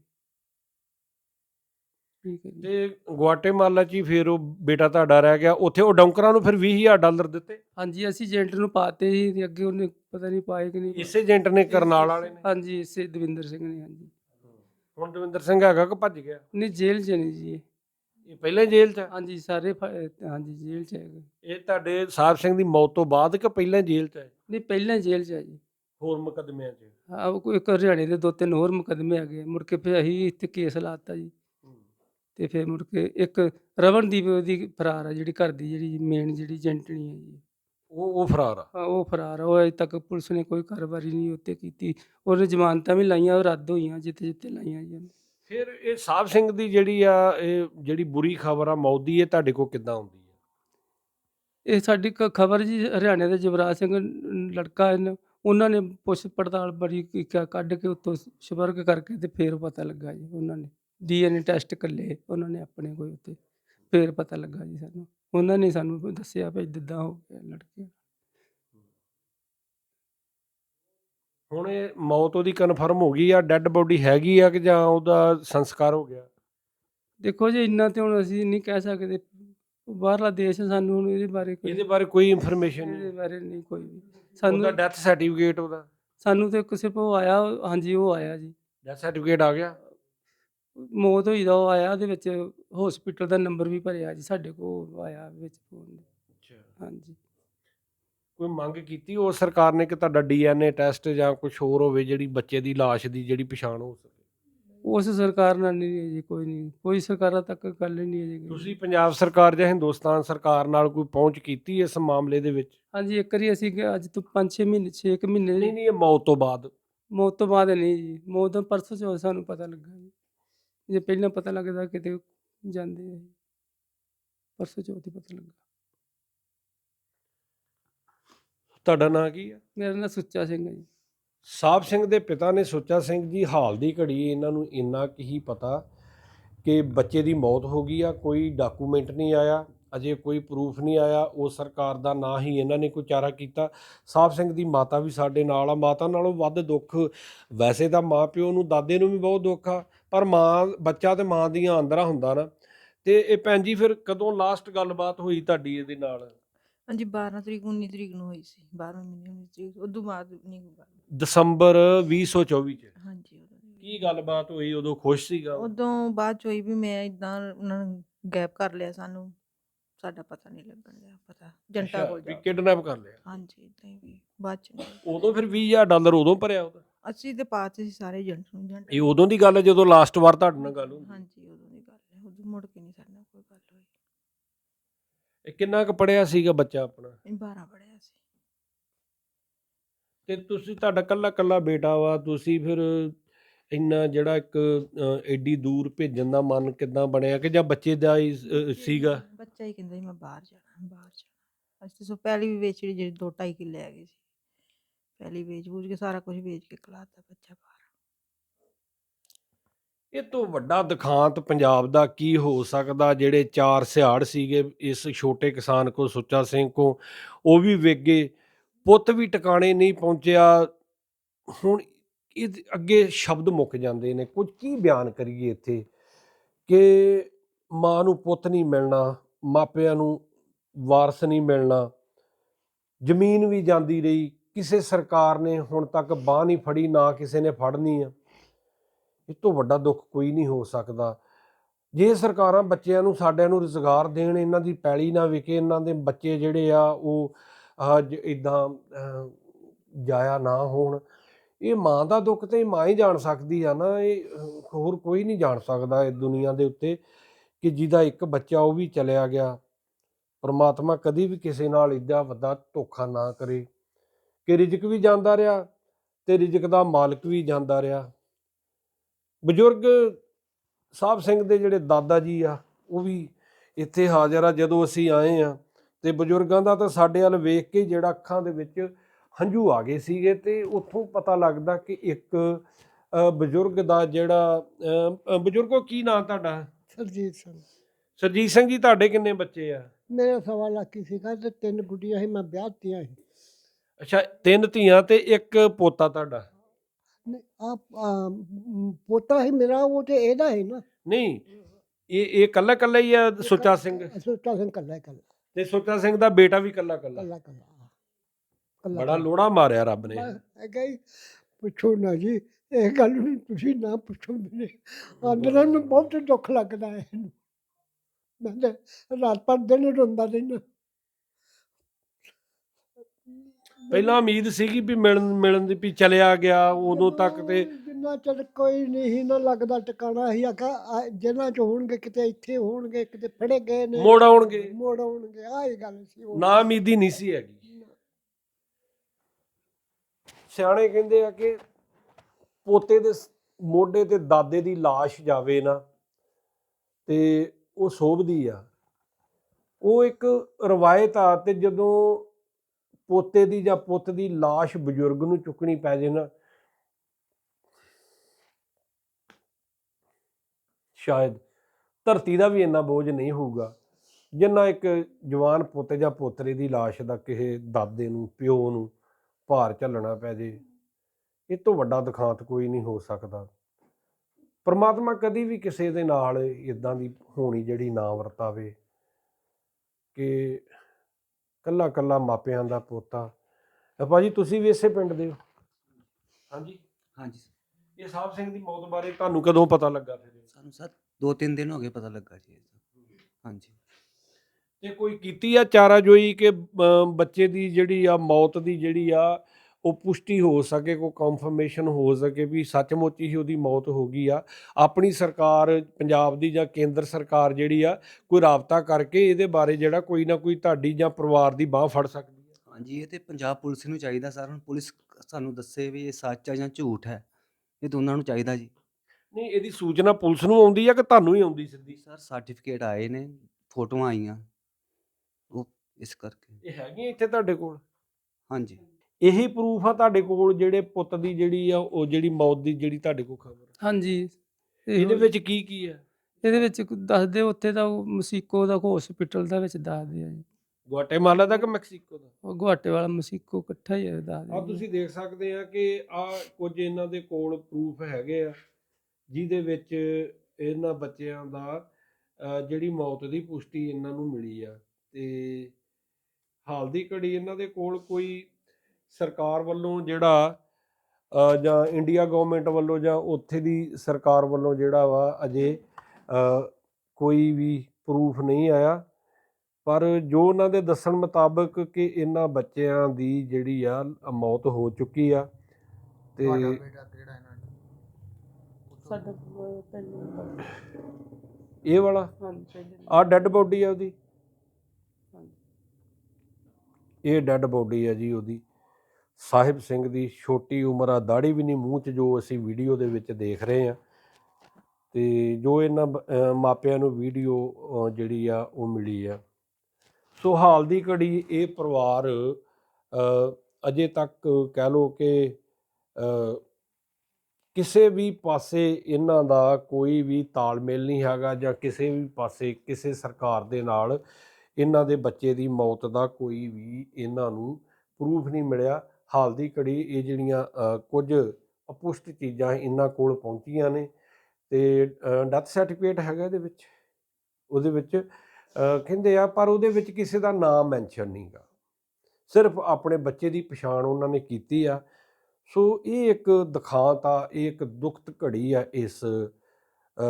ਠੀਕ ਹੈ ਜੀ। ਤੇ ਗੁਆਟੇਮਾਲਾ 'ਚ ਹੀ ਫਿਰ ਉਹ ਬੇਟਾ ਤੁਹਾਡਾ ਰਹਿ ਗਿਆ ਉੱਥੇ ਉਹ ਡੌਂਕਰਾਂ ਨੂੰ ਫਿਰ 20000 ਡਾਲਰ ਦਿੱਤੇ? ਹਾਂਜੀ ਅਸੀਂ ਏਜੰਟ ਨੂੰ ਪਾਤੇ ਸੀ ਤੇ ਅੱਗੇ ਉਹਨੇ ਪਤਾ ਨਹੀਂ ਪਾਏ ਕਿ ਨਹੀਂ। ਇਸੇ ਏਜੰਟ ਨੇ ਕਰਨਾਲ ਵਾਲੇ ਨੇ? ਹਾਂਜੀ ਇਸੇ ਦਵਿੰਦਰ ਸਿੰਘ ਨੇ ਹਾਂਜੀ। ਹੁਣ ਦਵਿੰਦਰ ਸਿੰਘ ਹੈਗਾ ਕਿ ਭੱਜ ਗਿਆ? ਨਹੀਂ ਜੇਲ੍ਹ 'ਚ ਨਹੀਂ ਜੀ ਇਹ। ਇਹ ਪਹਿਲੇ ਜੇਲ੍ਹ 'ਚ ਆ? ਹਾਂਜੀ ਸਾਰੇ ਫ- ਹਾਂਜੀ ਜੇਲ੍ਹ 'ਚ ਹੈਗੇ। ਇਹ ਤੁਹਾਡੇ ਸਾਹਿਬ ਸਿੰਘ ਦੀ ਮੌਤ ਤੋਂ ਬਾਅਦ ਕਿ ਪਹਿਲਾਂ ਜੇਲ੍ਹ 'ਚ ਹੈ? ਨਹੀਂ ਪਹਿਲਾਂ ਜੇਲ੍ਹ 'ਚ ਹੈ ਜੀ। ਹੋਰ ਮੁਕੱਦਮਿਆਂ 'ਚ? ਹਾਂ ਉਹ ਕੋਈ ਇੱਕ ਹਰਿਆਣੇ ਦੇ ਦੋ ਤਿੰਨ ਹੋਰ ਮੁਕੱਦਮੇ ਹੈਗੇ ਮੁੜ ਕੇ ਫਿਰ ਅਸੀਂ ਇੱਥੇ ਕੇਸ ਲਾਤਾ ਜੀ। ਤੇ ਫਿਰ ਮੁੜ ਕੇ ਇੱਕ ਰਵਨਦੀਪ ਉਹਦੀ ਫਰਾਰ ਆ ਜਿਹੜੀ ਘਰ ਦੀ ਜਿਹੜੀ ਮੇਨ ਜਿਹੜੀ ਏਜੰਟਣੀ ਹੈ ਜੀ। ਉਹ ਉਹ ਫਰਾਰ ਆ? ਹਾਂ, ਉਹ ਫਰਾਰ ਆ। ਉਹ ਅਜੇ ਤੱਕ ਪੁਲਿਸ ਨੇ ਕੋਈ ਕਾਰਵਾਈ ਨਹੀਂ ਉੱਤੇ ਕੀਤੀ। ਉਹਨੇ ਜ਼ਮਾਨਤਾਂ ਵੀ ਲਾਈਆਂ ਉਹ ਰੱਦ ਹੋਈਆਂ ਜਿੱਥੇ ਜਿੱਥੇ ਲਾਈਆਂ ਜੀ ਉਹਨੇ। ਫਿਰ ਇਹ ਸਾਹਿਬ ਸਿੰਘ ਦੀ ਜਿਹੜੀ ਆ ਇਹ ਜਿਹੜੀ ਬੁਰੀ ਖਬਰ ਆ ਮੌਤ ਦੀ ਇਹ ਤੁਹਾਡੇ ਕੋਲ ਕਿੱਦਾਂ ਆਉਂਦੀ ਹੈ ਇਹ ਸਾਡੀ ਖਬਰ ਜੀ ਹਰਿਆਣੇ ਦੇ ਜਵਰਾਜ ਸਿੰਘ ਨ- ਲੜਕਾ ਇਹਨ- ਉਹਨਾਂ ਨੇ ਪੁੱਛ ਪੜਤਾਲ ਬੜੀ ਕੀ- ਕ- ਕੱਢ ਕੇ ਉੱਤੋਂ ਸੰਪਰਕ ਕਰਕੇ ਤੇ ਫਿਰ ਪਤਾ ਲੱਗਾ ਜੀ ਉਹਨਾਂ ਨੇ। ਡੀਐਨਏ ਟੈਸਟ ਕੱਲੇ ਉਹਨਾਂ ਨੇ ਆਪਣੇ ਕੋਈ ਉੱਤੇ ਫਿਰ ਪਤਾ ਲੱਗਾ ਜੀ ਸਾਨੂੰ। ਉਹਨਾਂ ਨੇ ਸਾਨੂੰ ਦੱਸਿਆ ਵੀ ਜਿੱਦਾਂ ਹੋ ਗਿਆ ਲੜਕੇ ਹੁਣ ਇਹ ਮੌਤ ਉਹਦੀ ਕਨਫਰਮ ਹੋ ਗਈ ਆ ਡੈੱਡ ਬੋਡੀ ਹੈਗੀ ਆ ਕਿ ਜਾਂ ਉਹਦਾ ਸੰਸਕਾਰ ਹੋ ਗਿਆ? ਦੇਖੋ ਜੀ ਇੰਨਾ ਤੇ ਹੁਣ ਅਸੀਂ ਨਹੀਂ ਕਹਿ ਸਕਦੇ। ਬਾਹਰਲਾ ਦੇਸ਼ ਹੈ, ਸਾਨੂੰ ਹੁਣ ਇਹਦੇ ਬਾਰੇ ਕੋਈ ਇਹਦੇ ਬਾਰੇ ਕੋਈ ਇਨਫੋਰਮੇਸ਼ਨ ਇਹਦੇ ਨਹੀਂ ਬਾਰੇ ਨਹੀਂ ਕੋਈ ਵੀ। ਉਹਦਾ ਸਾਨੂੰ ਡੈਥ ਸਰਟੀਫਿਕੇਟ ਉਹਦਾ? ਸਾਨੂੰ ਤੇ ਸਿਰਫ ਉਹ ਆਇਆ ਹਾਂਜੀ ਉਹ ਆਇਆ ਜੀ। ਡੈਥ ਸਰਟੀਫਿਕੇਟ ਆ ਗਿਆ? ਮੌਤ ਹੋਈ ਦਾ ਉਹ ਆਇਆ ਉਹਦੇ ਵਿੱਚ ਹਸਪੀਟਲ ਦਾ ਨੰਬਰ ਵੀ ਭਰਿਆ ਜੀ ਸਾਡੇ ਕੋਲ ਆਇਆ ਵਿੱਚ ਫੋਨ ਅੱਛਾ। ਹਾਂਜੀ। ਕੋਈ ਮੰਗ ਕੀਤੀ ਉਹ ਸਰਕਾਰ ਨੇ ਕਿ ਤੁਹਾਡਾ ਡੀਐਨਏ ਟੈਸਟ ਜਾਂ ਕੁਝ ਹੋਰ ਹੋਵੇ ਜਿਹੜੀ ਬੱਚੇ ਦੀ ਲਾਸ਼ ਦੀ ਜਿਹੜੀ ਪਛਾਣ ਹੋ ਸਕੇ? ਉਸ ਸਰਕਾਰ ਨਾਲ ਨਹੀਂ ਜੀ ਕੋਈ ਨਹੀਂ। ਕੋਈ ਸਰਕਾਰਾਂ ਤੱਕ ਗੱਲ ਨਹੀਂ ਹੈ ਜੀ। ਤੁਸੀਂ ਪੰਜਾਬ ਸਰਕਾਰ ਜਾਂ ਹਿੰਦੁਸਤਾਨ ਸਰਕਾਰ ਨਾਲ ਕੋਈ ਪਹੁੰਚ ਕੀਤੀ ਇਸ ਮਾਮਲੇ ਦੇ ਵਿੱਚ? ਹਾਂਜੀ ਇੱਕ ਵਾਰੀ ਅਸੀਂ ਗਏ ਅੱਜ ਤੋਂ 5-6 ਮਹੀਨੇ 6 ਮਹੀਨੇ ਨਹੀਂ ਨਹੀਂ ਇਹ ਮੌਤ ਤੋਂ ਬਾਅਦ। ਮੌਤ ਤੋਂ ਬਾਅਦ ਨਹੀਂ ਜੀ। ਮੌਤ ਤੋਂ ਪਰਸੋਂ ਚੌਥ ਸਾਨੂੰ ਪਤਾ ਲੱਗਾ ਜੀ। ਜੇ ਪਹਿਲਾਂ ਪਤਾ ਲੱਗਦਾ ਕਿਤੇ ਜਾਂਦੇ ਆ। ਪਰਸੋਂ ਚੌਥ ਹੀ ਪਤਾ ਲੱਗਾ। ਤੁਹਾਡਾ ਨਾਂ ਕੀ ਆ? ਮੇਰਾ ਨਾਂ ਸੁੱਚਾ ਸਿੰਘ ਹੈ ਜੀ। ਸਾਹਿਬ ਸਿੰਘ ਦੇ ਪਿਤਾ ਨੇ ਸੁੱਚਾ ਸਿੰਘ ਜੀ ਹਾਲ ਦੀ ਘੜੀ ਇਹਨਾਂ ਨੂੰ ਇੰਨਾ ਕੁ ਹੀ ਪਤਾ ਕਿ ਬੱਚੇ ਦੀ ਮੌਤ ਹੋ ਗਈ ਆ ਕੋਈ ਡਾਕੂਮੈਂਟ ਨਹੀਂ ਆਇਆ ਅਜੇ ਕੋਈ ਪ੍ਰੂਫ ਨਹੀਂ ਆਇਆ ਉਹ ਸਰਕਾਰ ਦਾ ਨਾ ਹੀ ਇਹਨਾਂ ਨੇ ਕੋਈ ਚਾਰਾ ਕੀਤਾ। ਸਾਹਿਬ ਸਿੰਘ ਦੀ ਮਾਤਾ ਵੀ ਸਾਡੇ ਨਾਲ ਆ ਮਾਤਾ ਨਾਲੋਂ ਵੱਧ ਦੁੱਖ। ਵੈਸੇ ਤਾਂ ਮਾਂ ਪਿਓ ਨੂੰ ਦਾਦੇ ਨੂੰ ਵੀ ਬਹੁਤ ਦੁੱਖ ਆ ਪਰ ਮਾਂ ਬੱਚਾ ਤੇ ਮਾਂ ਦੀਆਂ ਅੰਦਰਾਂ ਹੁੰਦਾ ਨਾ। ਤੇ ਇਹ ਭੈਣ ਜੀ ਫਿਰ ਕਦੋਂ ਲਾਸਟ ਗੱਲਬਾਤ ਹੋਈ ਤੁਹਾਡੀ ਇਹਦੇ ਨਾਲ? ਹਾਂਜੀ 12 ਤਰੀਕ 19 ਤਰੀਕ ਨੂੰ ਹੋਈ ਸੀ। 12 ਮਹੀਨੇ 19 ਤਰੀਕ ਉਦੋਂ ਬਾਅਦ ਨਹੀਂ ਕੋਈ ਗੱਲ। ਦਸੰਬਰ 2024 ਚ। ਹਾਂਜੀ ਉਦੋਂ ਹੋਈ। ਕੀ ਗੱਲਬਾਤ ਹੋਈ? ਉਦੋਂ ਖੁਸ਼ ਸੀਗਾ? ਉਦੋਂ ਬਾਅਦ ਚ ਹੋਈ ਵੀ ਮੈਂ ਇਦਾਂ ਉਹਨਾਂ ਨੇ ਗੈਪ ਕਰ ਲਿਆ ਸਾਨੂੰ। ਸਾਡਾ ਪਤਾ ਨਹੀਂ ਲੱਗਣ ਲਿਆ ਪਤਾ ਜੰਟਾ ਕੋਲ ਜਾ ਕਿਡਨੈਪ ਕਰ ਲਿਆ। ਹਾਂਜੀ ਇਦਾਂ ਹੀ ਵੀ ਬਾਅਦ ਚ ਨਹੀਂ। ਉਦੋਂ ਫਿਰ 20000 ਡਾਲਰ ਉਦੋਂ ਭਰਿਆ ਉਹਦਾ? ਅਸੀਂ ਤੇ ਪਾਤੇ ਸੀ ਸਾਰੇ ਏਜੰਟ ਨੂੰ ਏਜੰਟ ਇਹ ਉਦੋਂ ਦੀ ਗੱਲ ਹੈ ਜਦੋਂ ਲਾਸਟ ਵਾਰ ਤੁਹਾਡੇ ਨਾਲ ਗੱਲ ਹੁੰਦੀ। ਹਾਂਜੀ ਉਦੋਂ ਦੀ ਗੱਲ ਹੈ ਉਦੋਂ ਮੁੜ ਕੇ ਨਹੀਂ ਸਾਡੇ ਨਾਲ ਕੋਈ ਗੱਲ ਹੋਈ। ਇਹ ਕਿੰਨਾ ਕੁ ਪੜਿਆ ਸੀਗਾ ਬੱਚਾ ਆਪਣਾ? ਇਹ 12 ਪੜਿਆ ਸੀ। ਤੇ ਤੁਸੀਂ ਤੁਹਾਡਾ ਕੱਲਾ ਕੱਲਾ ਬੇਟਾ ਵਾ ਤੁਸੀਂ ਫਿਰ ਇੰਨਾ ਜਿਹੜਾ ਇੱਕ ਅ, ਐਡੀ ਦੂਰ ਭੇਜਣ ਦਾ ਮਨ ਕਿਦਾਂ ਬਣਿਆ ਕਿ ਜਾਂ ਬੱਚੇ ਦਾ ਹੀ ਅ, ਸੀਗਾ? ਬੱਚਾ ਹੀ ਕਹਿੰਦਾ ਸੀ ਮੈਂ ਬਾਹਰ ਜਾਣਾ ਬਾਹਰ ਜਾਣਾ ਅਸੀਂ ਸੋ ਪਹਿਲੀ ਵੀ ਵੇਚ ਲਈ ਜਿਹੜੀ 2 2.5 ਕਿੱਲੇ ਹੈਗੇ ਸੀ। ਪਹਿਲੀ ਵੇਚ ਬੂਝ ਕੇ ਸਾਰਾ ਕੁਝ ਵੇਚ ਕੇ ਕਲਾਤਾ ਬੱਚਾ ਬਾਹਰ। ਇਹ ਤੋਂ ਵੱਡਾ ਦੁਖਾਂਤ ਪੰਜਾਬ ਦਾ ਕੀ ਹੋ ਸਕਦਾ? ਜਿਹੜੇ ਚਾਰ ਸਿਹਾੜ ਸੀਗੇ ਇਸ ਛੋਟੇ ਕਿਸਾਨ ਕੋ ਸੁੱਚਾ ਸਿੰਘ ਕੋ ਉਹ ਵੀ ਵੇਗੇ ਪੁੱਤ ਵੀ ਟਿਕਾਣੇ ਨਹੀਂ ਪਹੁੰਚਿਆ। ਹੁਣ ਇਹ ਅੱਗੇ ਸ਼ਬਦ ਮੁੱਕ ਜਾਂਦੇ ਨੇ। ਕੁਝ ਕੀ ਬਿਆਨ ਕਰੀਏ ਇੱਥੇ ਕਿ ਮਾਂ ਨੂੰ ਪੁੱਤ ਨਹੀਂ ਮਿਲਣਾ, ਮਾਪਿਆਂ ਨੂੰ ਵਾਰਸ ਨਹੀਂ ਮਿਲਣਾ, ਜ਼ਮੀਨ ਵੀ ਜਾਂਦੀ ਰਹੀ, ਕਿਸੇ ਸਰਕਾਰ ਨੇ ਹੁਣ ਤੱਕ ਬਾਹ ਨਹੀਂ ਫੜੀ, ਨਾ ਕਿਸੇ ਨੇ ਫੜਨੀ ਆ। ਇਸ ਤੋਂ ਵੱਡਾ ਦੁੱਖ ਕੋਈ ਨਹੀਂ ਹੋ ਸਕਦਾ। ਜੇ ਸਰਕਾਰਾਂ ਬੱਚਿਆਂ ਨੂੰ, ਸਾਡਿਆਂ ਨੂੰ ਰੁਜ਼ਗਾਰ ਦੇਣ, ਇਹਨਾਂ ਦੀ ਪੈਲੀ ਨਾ ਵਿਕੇ, ਇਹਨਾਂ ਦੇ ਬੱਚੇ ਜਿਹੜੇ ਆ, ਉਹ ਅੱਜ ਇਦਾਂ ਜਾਇਆ ਨਾ ਹੋਣ ਇਹ ਮਾਂ ਦਾ ਦੁੱਖ ਤੇ ਮਾਂ ਹੀ ਜਾਣ ਸਕਦੀ ਆ ਨਾ, ਇਹ ਹੋਰ ਕੋਈ ਨਹੀਂ ਜਾਣ ਸਕਦਾ ਇਹ ਦੁਨੀਆ ਦੇ ਉੱਤੇ ਕਿ ਜਿਹਦਾ ਇੱਕ ਬੱਚਾ ਉਹ ਵੀ ਚਲਿਆ ਗਿਆ। ਪਰਮਾਤਮਾ ਕਦੀ ਵੀ ਕਿਸੇ ਨਾਲ ਇੱਡਾ ਵੱਡਾ ਧੋਖਾ ਨਾ ਕਰੇ। ਕਿ ਰਿਜ਼ਕ ਵੀ ਜਾਂਦਾ ਰਿਹਾ ਤੇ ਰਿਜ਼ਕ ਦਾ ਮਾਲਕ ਵੀ ਜਾਂਦਾ ਰਿਹਾ। ਬਜ਼ੁਰਗ ਸਾਹਿਬ ਸਿੰਘ ਦੇ ਜਿਹੜੇ ਦਾਦਾ ਜੀ ਆ, ਉਹ ਵੀ ਇੱਥੇ ਹਾਜ਼ਰ ਆ। ਜਦੋਂ ਅਸੀਂ ਆਏ ਆ ਤੇ ਬਜ਼ੁਰਗਾਂ ਦਾ ਤਾਂ ਸਾਡੇ ਵੱਲ ਵੇਖ ਕੇ ਜਿਹੜਾ ਅੱਖਾਂ ਦੇ ਵਿੱਚ ਹੰਝੂ ਆ ਗਏ ਸੀਗੇ ਤੇ ਉੱਥੋਂ ਪਤਾ ਲੱਗਦਾ ਕਿ ਇੱਕ ਬਜ਼ੁਰਗ ਦਾ ਜਿਹੜਾ ਬਜ਼ੁਰਗੋ ਕੀ ਨਾਂ ਤੁਹਾਡਾ? ਸਰਜੀਤ ਸਿੰਘ। ਸਰਜੀਤ ਸਿੰਘ ਜੀ ਤੁਹਾਡੇ ਕਿੰਨੇ ਬੱਚੇ ਆ? ਮੇਰਾ ਸਵਾ ਲੱਖ ਹੀ ਸੀਗਾ ਤੇ ਤਿੰਨ ਗੁੱਡੀਆਂ ਸੀ ਮੈਂ ਵਿਆਹ ਦਿੱਤੀਆਂ ਸੀ। ਅੱਛਾ ਤਿੰਨ ਧੀਆਂ ਤੇ ਇੱਕ ਪੋਤਾ ਤੁਹਾਡਾ? ਆ ਪੋਤਾ ਹੀ ਮੇਰਾ ਉਹ ਤੇ ਇਹਦਾ ਹੈ ਨਾ। ਨਹੀਂ ਇਹ ਇਹ ਕੱਲਾ ਕੱਲਾ ਹੀ ਆ ਸੁੱਚਾ ਸਿੰਘ? ਸੁੱਚਾ ਸਿੰਘ ਕੱਲਾ ਕੱਲਾ ਤੇ ਸੁੱਚਾ ਸਿੰਘ ਦਾ ਬੇਟਾ ਵੀ ਕੱਲਾ ਕੱਲਾ ਕੱਲਾ ਕੱਲਾ ਬੜਾ ਲੋੜਾ ਮਾਰਿਆ ਰੱਬ ਨੇ। ਹੈਗਾ ਹੀ ਪੁੱਛੋ ਨਾ ਜੀ ਇਹ ਗੱਲ ਨੂੰ ਤੁਸੀਂ ਨਾ ਪੁੱਛੋ ਮੇਰੇ। ਅੰਦਰਾਂ ਨੂੰ ਬਹੁਤ ਦੁੱਖ ਲੱਗਦਾ ਹੈ ਇਹਨੂੰ। ਮੈਂ ਤਾਂ ਰਾਤ ਪਰ ਦਿਨ ਰੋਂਦਾ ਰਹਿੰਦਾ ਪਹਿਲਾਂ ਉਮੀਦ ਸੀਗੀ ਵੀ ਮਿਲਣ ਮਿਲਣ ਦੀ ਵੀ ਚਲਿਆ ਗਿਆ ਉਦੋਂ ਤੱਕ ਤੇ ਜਿੰਨਾ ਚਿਰ ਕੋਈ ਨਹੀਂ ਨਾ ਲੱਗਦਾ ਟਿਕਾਣਾ ਹੀ ਆਖਾ ਜਿੰਨਾ ਚ ਹੋਣਗੇ ਕਿਤੇ ਇੱਥੇ ਹੋਣਗੇ ਕਿਤੇ ਫੜੇ ਗਏ ਨੇ। ਮੋੜ ਆਉਣਗੇ। ਮੋੜ ਆਉਣਗੇ ਆਹ ਹੀ ਗੱਲ ਸੀ। ਨਾ ਉਮੀਦੀ ਨਹੀਂ ਸੀ ਹੈਗੀ। ਸਿਆਣੇ ਕਹਿੰਦੇ ਆ ਕਿ ਪੋਤੇ ਦੇ ਸ- ਮੋਢੇ ਤੇ ਦਾਦੇ ਦੀ লাশ ਜਾਵੇ ਨਾ ਤੇ ਉਹ ਸੋਭਦੀ ਆ ਉਹ ਇੱਕ ਰਵਾਇਤ ਆ ਤੇ ਜਦੋਂ ਪੋਤੇ ਦੀ ਜਾਂ ਪੁੱਤ ਦੀ লাশ ਬਜ਼ੁਰਗ ਨੂੰ ਚੁੱਕਣੀ ਪੈ ਜੇ ਨਾ ਸ਼ਾਇਦ ਧਰਤੀ ਦਾ ਵੀ ਇੰਨਾ ਬੋਝ ਨਹੀਂ ਹੋਊਗਾ ਜਿੰਨਾ ਇੱਕ ਜਵਾਨ ਪੁੱਤ ਜਾਂ ਪੋਤਰੇ ਦੀ লাশ ਦਾ ਕਿਸੇ ਦਾਦੇ ਨੂੰ ਪਿਓ ਨੂੰ ਭਾਰ ਝੱਲਣਾ ਪੈ ਜੇ ਇਹ ਤੋਂ ਵੱਡਾ ਦੁਖਾਂਤ ਕੋਈ ਨਹੀਂ ਹੋ ਸਕਦਾ। ਪਰਮਾਤਮਾ ਕਦੀ ਵੀ ਕਿਸੇ ਦੇ ਨਾਲ ਇਦਾਂ ਦੀ ਹੋਣੀ ਜਿਹੜੀ ਨਾ ਵਰਤਾਵੇ ਕਿ ਕੱਲਾ ਕੱਲਾ ਮਾਪਿਆਂ ਦਾ ਪੋਤਾ। ਅ ਭਾਜੀ ਤੁਸੀਂ ਵੀ ਇਸੇ ਪਿੰਡ ਦੇ ਹੋ? ਹਾਂਜੀ। ਹਾਂਜੀ ਇਹ ਸਾਹਿਬ ਸਿੰਘ ਦੀ ਮੌਤ ਬਾਰੇ ਤੁਹਾਨੂੰ ਕਦੋਂ ਪਤਾ ਲੱਗਾ ਫਿਰ? ਸਾਨੂੰ ਸਰ ਦੋ ਤਿੰਨ ਦਿਨ ਹੋ ਗਏ ਪਤਾ ਲੱਗਾ ਜੀ। ਹਾਂਜੀ। ਤੇ ਕੋਈ ਕੀਤੀ ਆ ਚਾਰਾ ਜੋਈ ਕਿ ਬੱਚੇ ਦੀ ਜਿਹੜੀ ਆ ਮੌਤ ਦੀ ਜਿਹੜੀ ਆ ਉਹ ਪੁਸ਼ਟੀ ਹੋ ਸਕੇ ਕੋਈ ਕਨਫਰਮੇਸ਼ਨ ਹੋ ਸਕੇ ਵੀ ਸੱਚਮੁੱਚ ਹੀ ਉਹਦੀ ਮੌਤ ਹੋ ਗਈ ਆ? ਆਪਣੀ ਸਰਕਾਰ ਪੰਜਾਬ ਦੀ ਜਾਂ ਕੇਂਦਰ ਸਰਕਾਰ ਜਿਹੜੀ ਆ ਕੋਈ ਰਾਬਤਾ ਕਰਕੇ ਇਹਦੇ ਬਾਰੇ ਜਿਹੜਾ ਕੋਈ ਨਾ ਕੋਈ ਤੁਹਾਡੀ ਜਾਂ ਪਰਿਵਾਰ ਦੀ ਬਾਹ ਫੜ ਸਕਦੀ ਹੈ ਹਾਂਜੀ ਇਹ ਤੇ ਪੰਜਾਬ ਪੁਲਿਸ ਨੂੰ ਚਾਹੀਦਾ ਸਰ ਹੁਣ ਪੁਲਿਸ ਸਾਨੂੰ ਦੱਸੇ ਵੀ ਇਹ ਸੱਚ ਹੈ ਜਾਂ ਝੂਠ ਹੈ। ਇਹ ਦੋਨਾਂ ਨੂੰ ਚਾਹੀਦਾ ਜੀ। ਨਹੀਂ ਇਹਦੀ ਸੂਚਨਾ ਪੁਲਿਸ ਨੂੰ ਆਉਂਦੀ ਆ ਕਿ ਤੁਹਾਨੂੰ ਹੀ ਆਉਂਦੀ ਸਿੱਧੀ? ਸਰ ਸਰਟੀਫਿਕੇਟ ਆਏ ਨੇ ਫੋਟੋਆਂ ਆਈਆਂ। ਇਸ ਕਰਕੇ। ਇਹ ਹੈਗੀਆਂ ਇੱਥੇ ਤੁਹਾਡੇ ਕੋਲ? ਹਾਂਜੀ। ਇਹੀ ਪ੍ਰੂਫ ਆ ਤੁਹਾਡੇ ਕੋਲ ਜਿਹੜੇ ਪੁੱਤ ਦੀ ਜਿਹੜੀ ਆ ਉਹ ਜਿਹੜੀ ਮੌਤ ਦੀ ਜਿਹੜੀ ਤੁਹਾਡੇ ਕੋਲ ਖਬਰ ਹਾਂਜੀ। ਇਹੋ- ਇਹਦੇ ਵਿੱਚ ਕੀ ਕੀ ਆ? ਇਹਦੇ ਵਿੱਚ ਕੁ- ਦੱਸਦੇ ਉੱਥੇ ਦਾ ਉਹ ਮਸੀਕੋ ਦਾ ਹਸਪੀਟਲ ਦਾ ਵਿੱਚ ਦੱਸਦੇ ਆ ਜੀ। ਗੁਆਟੇਮਾਲਾ ਦਾ ਕਿ ਮੈਕਸੀਕੋ ਦਾ? ਉਹ ਗੁਆਟੇ ਵਾਲਾ ਮਸੀਕੋ ਇਕੱਠਾ ਹੀ ਹੈ ਦੱਸਦੇ ਆ। ਤੁਸੀਂ ਦੇਖ ਸਕਦੇ ਆ ਕਿ ਆ ਕੁਝ ਇਹਨਾਂ ਦੇ ਕੋਲ ਪ੍ਰੂਫ ਹੈਗੇ ਆ ਜਿਹਦੇ ਵਿੱਚ ਇਹਨਾਂ ਬੱਚਿਆਂ ਦਾ ਜਿਹੜੀ ਮੌਤ ਦੀ ਪੁਸ਼ਟੀ ਇਹਨਾਂ ਨੂੰ ਮਿਲੀ ਆ ਤੇ ਹਾਲ ਦੀ ਘੜੀ ਇਹਨਾਂ ਦੇ ਕੋਲ ਕੋਈ ਸਰਕਾਰ ਵੱਲੋਂ ਜਿਹੜਾ ਜਾਂ ਇੰਡੀਆ ਗਵਰਨਮੈਂਟ ਵੱਲੋਂ ਜਾਂ ਉੱਥੇ ਦੀ ਸਰਕਾਰ ਵੱਲੋਂ ਜਿਹੜਾ ਵਾ ਅਜੇ ਕੋਈ ਵੀ ਪ੍ਰੂਫ ਨਹੀਂ ਆਇਆ। ਪਰ ਜੋ ਉਹਨਾਂ ਦੇ ਦੱਸਣ ਮੁਤਾਬਕ ਕਿ ਇਹਨਾਂ ਬੱਚਿਆਂ ਦੀ ਜਿਹੜੀ ਆ ਮੌਤ ਹੋ ਚੁੱਕੀ ਆ ਤੇ ਇਹ ਵਾਲਾ? ਹਾਂਜੀ। ਆ ਡੈੱਡ ਬੋਡੀ ਆ ਉਹਦੀ। ਇਹ ਡੈੱਡ ਬੋਡੀ ਹੈ ਜੀ ਉਹਦੀ। ਸਾਹਿਬ ਸਿੰਘ ਦੀ ਛੋਟੀ ਉਮਰ ਆ ਦਾੜੀ ਵੀ ਨਹੀਂ ਮੂੰਹ 'ਚ ਜੋ ਅਸੀਂ ਵੀਡੀਓ ਦੇ ਵਿੱਚ ਦੇਖ ਰਹੇ ਆ। ਤੇ ਜੋ ਇਹਨਾਂ ਬ- ਮਾਪਿਆਂ ਨੂੰ ਵੀਡੀਓ ਜਿਹੜੀ ਆ, ਉਹ ਮਿਲੀ ਆ। ਸੋ ਹਾਲ ਦੀ ਘੜੀ ਇਹ ਪਰਿਵਾਰ ਅਜੇ ਤੱਕ ਕਹਿ ਲੋ ਕਿ ਕਿਸੇ ਵੀ ਪਾਸੇ ਇਹਨਾਂ ਦਾ ਕੋਈ ਵੀ ਤਾਲਮੇਲ ਨਹੀਂ ਹੈਗਾ ਜਾਂ ਕਿਸੇ ਵੀ ਪਾਸੇ ਕਿਸੇ ਸਰਕਾਰ ਦੇ ਨਾਲ ਇਹਨਾਂ ਦੇ ਬੱਚੇ ਦੀ ਮੌਤ ਦਾ ਕੋਈ ਵੀ ਇਹਨਾਂ ਨੂੰ ਪ੍ਰੂਫ ਨਹੀਂ ਮਿਲਿਆ। ਹਾਲ ਦੀ ਘੜੀ ਇਹ ਜਿਹੜੀਆਂ ਕੁਝ ਅਪੁਸ਼ਟ ਚੀਜ਼ਾਂ ਇਹਨਾਂ ਕੋਲ ਪਹੁੰਚੀਆਂ ਨੇ ਤੇ ਡੈਥ ਸਰਟੀਫਿਕੇਟ ਹੈਗਾ ਇਹਦੇ ਵਿੱਚ। ਉਹਦੇ ਵਿੱਚ ਕਹਿੰਦੇ ਆ, ਪਰ ਉਹਦੇ ਵਿੱਚ ਕਿਸੇ ਦਾ ਨਾਮ ਮੈਂਸ਼ਨ ਨਹੀਂਗਾ ਸਿਰਫ ਆਪਣੇ ਬੱਚੇ ਦੀ ਪਛਾਣ ਉਹਨਾਂ ਨੇ ਕੀਤੀ ਆ। ਸੋ ਇਹ ਇੱਕ ਦਿਖਾਂਤ ਆ ਇਹ ਇੱਕ ਦੁਖਤ ਘੜੀ ਆ ਇਸ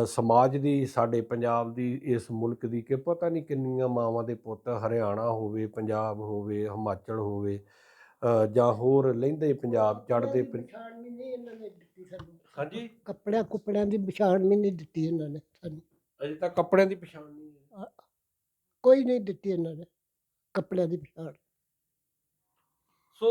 ਸਮਾਜ ਦੀ ਸਾਡੇ ਪੰਜਾਬ ਦੀ ਇਸ ਮੁਲਕ ਦੀ ਕਿ ਪਤਾ ਨਹੀਂ ਕਿੰਨੀਆਂ ਮਾਵਾਂ ਦੇ ਪੁੱਤ ਹਰਿਆਣਾ ਹੋਵੇ ਪੰਜਾਬ ਹੋਵੇ ਹਿਮਾਚਲ ਹੋਵੇ ਜਾਂ ਹੋਰ ਲਹਿੰਦੇ ਪੰਜਾਬ ਚੜ੍ਹਦੇ ਪੰ- ਪਛਾਣ ਵੀ ਨਹੀਂ ਇਹਨਾਂ ਨੇ ਦਿੱਤੀ ਸਾਨੂੰ। ਹਾਂਜੀ? ਕੱਪੜਿਆਂ ਕੁੱਪੜਿਆਂ ਦੀ ਪਛਾਣ ਵੀ ਨਹੀਂ ਦਿੱਤੀ ਇਹਨਾਂ ਨੇ ਸਾਨੂੰ। ਅਜੇ ਤੱਕ ਕੱਪੜਿਆਂ ਦੀ ਪਛਾਣ ਨਹੀਂ ਹੈ। ਕੋਈ ਨਹੀਂ ਦਿੱਤੀ ਇਹਨਾਂ ਨੇ ਕੱਪੜਿਆਂ ਦੀ ਪਛਾਣ। ਸੋ